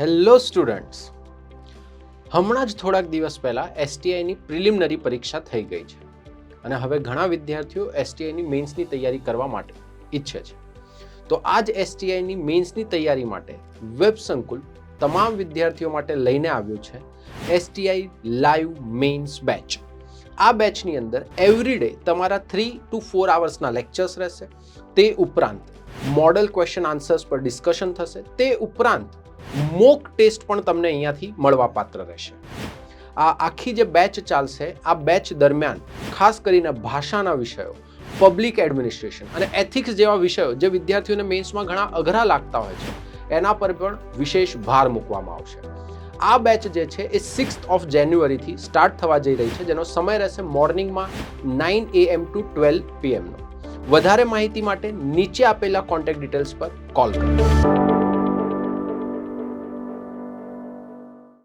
Hello students. હમણાં જ થોડાક દિવસ પહેલાં એસટીઆઈની પ્રિલિમિનરી પરીક્ષા થઈ ગઈ છે અને હવે ઘણા વિદ્યાર્થીઓ એસટીઆઈની મેન્સની તૈયારી કરવા માટે ઈચ્છે છે. તો આ જ એસટીઆઈની મેન્સની તૈયારી માટે વેબ સંકુલ તમામ વિદ્યાર્થીઓ માટે લઈને આવ્યું છે એસટીઆઈ લાઈવ મેન્સ બેચ આ બેચની અંદર એવરીડે તમારા થ્રી ટુ ફોર આવર્સના લેક્ચર્સ રહેશે. તે ઉપરાંત મોડલ ક્વેશ્ચન આન્સર્સ પર ડિસ્કશન થશે. તે ઉપરાંત મોક ટેસ્ટ પણ તમને અહીંયાથી મળવાપાત્ર રહેશે. આ આખી જે બેચ ચાલશે, આ બેચ દરમિયાન ખાસ કરીને ભાષાના વિષયો, પબ્લિક એડમિનિસ્ટ્રેશન અને એથિક્સ જેવા વિષયો જે વિદ્યાર્થીઓને મેન્સમાં ઘણા અઘરા લાગતા હોય છે, એના પર પણ વિશેષ ભાર મૂકવામાં આવશે. આ બેચ જે છે એ સિક્સ ઓફ જાન્યુઆરીથી સ્ટાર્ટ થવા જઈ રહી છે, જેનો સમય રહેશે મોર્નિંગમાં નાઇન એએમ ટુ ટ્વેલ્વ પીએમનો વધારે માહિતી માટે નીચે આપેલા કોન્ટેક્ટ ડિટેલ્સ પર કોલ કરો.